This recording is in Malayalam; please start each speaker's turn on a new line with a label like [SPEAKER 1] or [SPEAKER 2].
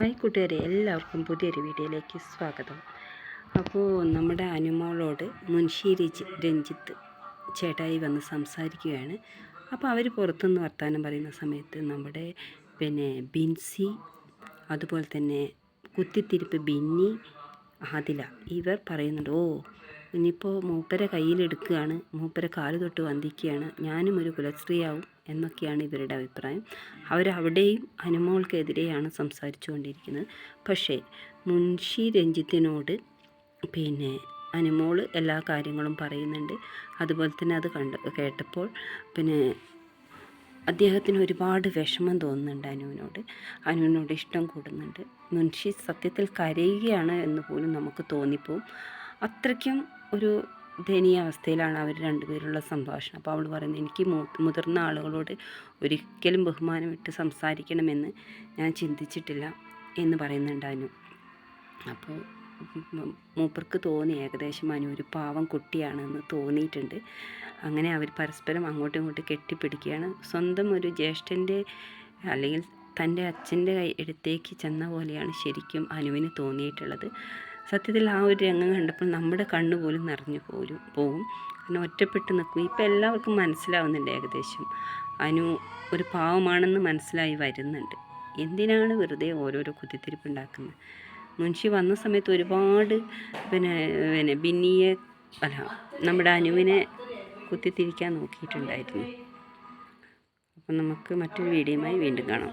[SPEAKER 1] ഹായ് കൂട്ടുകാരെ എല്ലാവർക്കും പുതിയൊരു വീഡിയോയിലേക്ക് സ്വാഗതം. അപ്പോൾ നമ്മുടെ അനുമോളോട് മുൻഷി രജി രഞ്ജിത്ത് ചേട്ടായി വന്ന് സംസാരിക്കുകയാണ്. അപ്പോൾ അവർ പുറത്തുനിന്ന് വർത്തമാനം പറയുന്ന സമയത്ത് നമ്മുടെ പിന്നെ ബിൻസി അതുപോലെ തന്നെ കുത്തിത്തിരിപ്പ് ബിന്നി ആദില ഇവർ പറയുന്നുണ്ട് ഓ ഇനിയിപ്പോൾ മൂപ്പരെ കയ്യിലെടുക്കുകയാണ് മൂപ്പരെ കാൽ തൊട്ട് വന്ദിക്കുകയാണ്. ഞാനും ഒരു കുലസ്ത്രീയാവും. എന്നൊക്കെയാണ് ഇവരുടെ അഭിപ്രായം. അവരവിടെയും അനുമോൾക്കെതിരെയാണ് സംസാരിച്ചുകൊണ്ടിരിക്കുന്നത്. പക്ഷേ മുൻഷി രഞ്ജിത്തിനോട് പിന്നെ അനുമോൾ എല്ലാ കാര്യങ്ങളും പറയുന്നുണ്ട്. അതുപോലെ തന്നെ അത് കണ്ട് കേട്ടപ്പോൾ പിന്നെ അദ്ദേഹത്തിന് ഒരുപാട് വിഷമം തോന്നുന്നുണ്ട് അനുവിനോട്. അനുവിനോട് ഇഷ്ടം കൂടുന്നുണ്ട്. മുൻഷി സത്യത്തിൽ കരയുകയാണ് എന്ന് പോലും നമുക്ക് തോന്നിപ്പോവും. അത്രയ്ക്കും ഒരു ദയനീയ അവസ്ഥയിലാണ് അവർ രണ്ടുപേരുള്ള സംഭാഷണം. അപ്പോൾ അവൾ പറയുന്നത് എനിക്ക് മുതിർന്ന ആളുകളോട് ഒരിക്കലും ബഹുമാനം ഇട്ട് സംസാരിക്കണമെന്ന് ഞാൻ ചിന്തിച്ചിട്ടില്ല എന്ന് പറയുന്നുണ്ടായിരുന്നു അപ്പോൾ മൂപ്പർക്ക് തോന്നി ഏകദേശം അനു ഒരു പാവം കുട്ടിയാണെന്ന് തോന്നിയിട്ടുണ്ട്. അങ്ങനെ അവർ പരസ്പരം അങ്ങോട്ടും ഇങ്ങോട്ടും കെട്ടിപ്പിടിക്കുകയാണ്. സ്വന്തം ഒരു ജ്യേഷ്ഠന്റെ അല്ലെങ്കിൽ തന്റെ അച്ഛന്റെ കൈ എടുത്തേക്ക് ചെന്ന പോലെയാണ് ശരിക്കും അനുവിന് തോന്നിയിട്ടുള്ളത്. സത്യത്തിൽ ആ ഒരു രംഗം കണ്ടപ്പോൾ നമ്മുടെ കണ്ണ് പോലും നിറഞ്ഞു പോലും പോവും. കാരണം ഒറ്റപ്പെട്ട് നിൽക്കും. ഇപ്പം എല്ലാവർക്കും മനസ്സിലാവുന്നുണ്ട് ഏകദേശം. അനു ഒരു പാവമാണെന്ന് മനസ്സിലായി വരുന്നുണ്ട്. എന്തിനാണ് വെറുതെ ഓരോരോ കുത്തിത്തിരിപ്പ് ഉണ്ടാക്കുന്നത്? മുൻഷി വന്ന സമയത്ത് ഒരുപാട് പിന്നെ പിന്നെ ബിന്നിയെ അല്ല നമ്മുടെ അനുവിനെ കുത്തിത്തിരിക്കാൻ നോക്കിയിട്ടുണ്ടായിരുന്നു. അപ്പം നമുക്ക് മറ്റൊരു വീഡിയോയുമായി വീണ്ടും കാണാം.